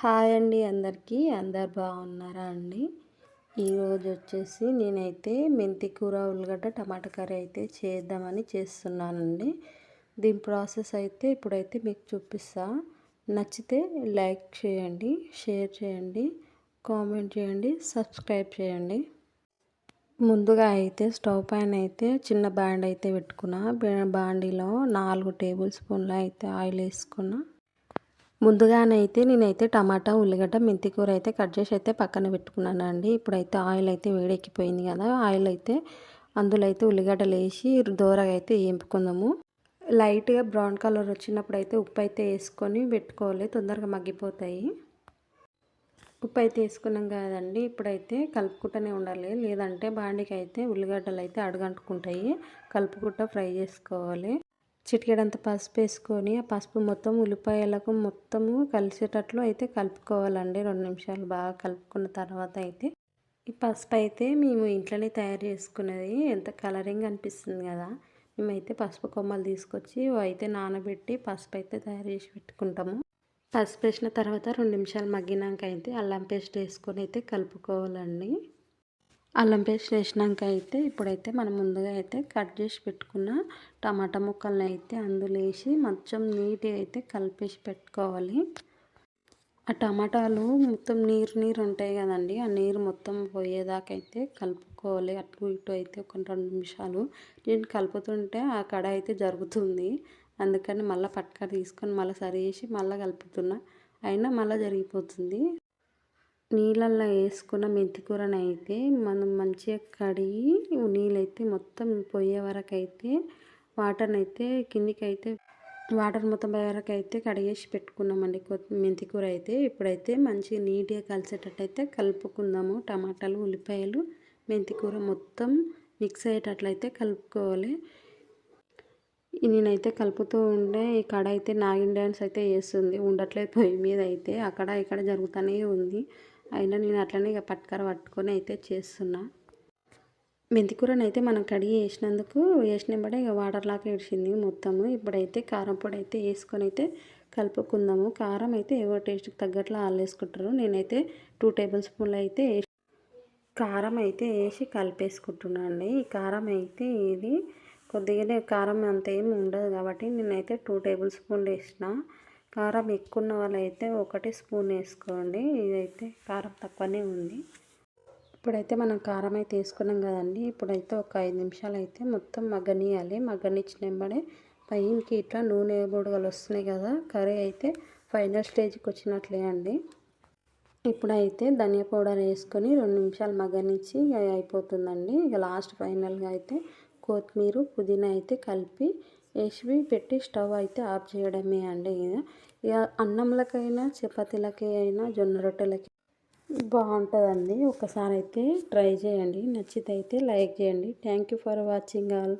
Hi అండి అందరికీ. అందరు బాగున్నారా అండి? ఈరోజు వచ్చేసి నేనైతే మెంతి కూర ఉల్లిగడ్డ టమాటా కర్రీ అయితే చేద్దామని చేస్తున్నానండి. దీని ప్రాసెస్ అయితే ఇప్పుడైతే మీకు చూపిస్తా. నచ్చితే లైక్ చేయండి షేర్ చేయండి కామెంట్ చేయండి సబ్స్క్రైబ్ చేయండి. ముందుగా అయితే స్టవ్ పైన అయితే చిన్న బ్యాండ్ అయితే పెట్టుకున్నా. బాండీలో నాలుగు టేబుల్ స్పూన్లు అయితే ఆయిల్ వేసుకున్నా. ముందుగానైతే నేనైతే టమాటా ఉల్లిగడ్డ మెంతి కూర అయితే కట్ చేసి అయితే పక్కన పెట్టుకున్నాను అండి ఇప్పుడైతే ఆయిల్ అయితే వేడెక్కిపోయింది కదా ఆయిల్ అయితే అందులో అయితే ఉల్లిగడ్డలు వేసి దోరగా అయితే వేపుకుందాము లైట్గా బ్రౌన్ కలర్ వచ్చినప్పుడు అయితే ఉప్పు అయితే వేసుకొని పెట్టుకోవాలి తొందరగా మగ్గిపోతాయి. ఉప్పు అయితే వేసుకున్నాం కదండి ఇప్పుడైతే కలుపుకుంటూనే ఉండాలి. లేదంటే బాండికి అయితే ఉల్లిగడ్డలు అయితే అడుగంటుకుంటాయి. కలుపుకుంటూ ఫ్రై చేసుకోవాలి. చిటికెడంత పసుపు వేసుకొని ఆ పసుపు మొత్తం ఉల్లిపాయలకు మొత్తము కలిసేటట్లు అయితే కలుపుకోవాలండి. రెండు నిమిషాలు బాగా కలుపుకున్న తర్వాత అయితే. ఈ పసుపు అయితే మేము ఇంట్లోనే తయారు చేసుకున్నది. ఎంత కలరింగ్ అనిపిస్తుంది కదా! మేమైతే పసుపు కొమ్మలు తీసుకొచ్చి అయితే నానబెట్టి పసుపు అయితే తయారు చేసి పెట్టుకుంటాము. పసుపు వేసిన తర్వాత రెండు నిమిషాలు మగ్గినాక అయితే అల్లం పేస్ట్ వేసుకొని అయితే కలుపుకోవాలండి. అల్లం పేస్ట్ వేసినాక అయితే ఇప్పుడైతే మనం ముందుగా అయితే కట్ చేసి పెట్టుకున్న టమాటా ముక్కల్ని అయితే అందులో వేసి మొత్తం నీట్గా అయితే కలిపేసి పెట్టుకోవాలి. ఆ టమాటాలు మొత్తం నీరు నీరు ఉంటాయి కదండి ఆ నీరు మొత్తం పోయేదాకా అయితే కలుపుకోవాలి. అటు ఇటు అయితే ఒక రెండు నిమిషాలు నేను కలుపుతుంటే ఆ కడ అయితే జరుగుతుంది. అందుకని మళ్ళీ పట్టుక తీసుకొని మళ్ళీ సరి చేసి మళ్ళీ కలుపుతున్నా. అయినా మళ్ళీ జరిగిపోతుంది. నీళ్ళల్లో వేసుకున్న మెంతి కూరని అయితే మనం మంచిగా కడిగి నీళ్ళైతే మొత్తం పోయే వరకు అయితే వాటర్ని అయితే కిందికి అయితే వాటర్ మొత్తం పోయే వరకు అయితే కడిగేసి పెట్టుకున్నామండి మెంతి కూర అయితే ఇప్పుడైతే మంచిగా నీట్గా కలిసేటట్టు అయితే కలుపుకుందాము. టమాటాలు ఉల్లిపాయలు మెంతి కూర మొత్తం మిక్స్ అయ్యేటట్లయితే కలుపుకోవాలి. నేనైతే కలుపుతూ ఉండే ఇక్కడ అయితే నాగిన్ డ్యాన్స్ అయితే వేస్తుంది. ఉండట్లేదు పొయ్యి మీద అయితే అక్కడ ఇక్కడ జరుగుతూనే ఉంది. అయినా నేను అట్లనే ఇక పట్టుకర పట్టుకొని అయితే చేస్తున్నా. మెంతికూరను అయితే మనం కడిగి వేసినందుకు వేసినప్పుడే ఇక వాటర్ లాగా ఇడిచింది మొత్తము. ఇప్పుడైతే కారం పొడి అయితే వేసుకొని అయితే కలుపుకుందాము. కారం అయితే ఎవరి టేస్ట్కి తగ్గట్లు వాళ్ళు వేసుకుంటారు. నేనైతే టూ టేబుల్ స్పూన్లు అయితే కారం అయితే వేసి కలిపేసుకుంటున్నాను అండి. ఈ కారం అయితే ఇది కొద్దిగానే కారం అంత ఏమి ఉండదు కాబట్టి నేనైతే టూ టేబుల్ స్పూన్లు వేసిన. కారం ఎక్కువ ఉన్న వాళ్ళైతే ఒకటి స్పూన్ వేసుకోండి. ఇదైతే కారం తక్కువనే ఉంది. ఇప్పుడైతే మనం కారం అయితే వేసుకున్నాం కదండి. ఇప్పుడైతే ఒక ఐదు నిమిషాలు అయితే మొత్తం మగ్గనియాలి మగ్గనిచ్చిన వెంబడే పైకి ఇట్లా నూనె బుడగలు వస్తున్నాయి కదా. కర్రీ అయితే ఫైనల్ స్టేజ్కి వచ్చినట్లే అండి. ఇప్పుడైతే ధనియా పౌడర్ వేసుకొని రెండు నిమిషాలు మగ్గనిచ్చి అయిపోతుందండి. ఇక లాస్ట్ ఫైనల్గా అయితే కొత్తిమీర పుదీనా అయితే కలిపి వేసి పెట్టి స్టవ్ అయితే ఆఫ్ చేయడమే అండి ఇక అన్నంలకైనా చపాతీలకి అయినా జొన్న రొట్టెలకి బాగుంటుందండి. ఒకసారి అయితే ట్రై చేయండి. నచ్చితే అయితే లైక్ చేయండి. Thank you for watching all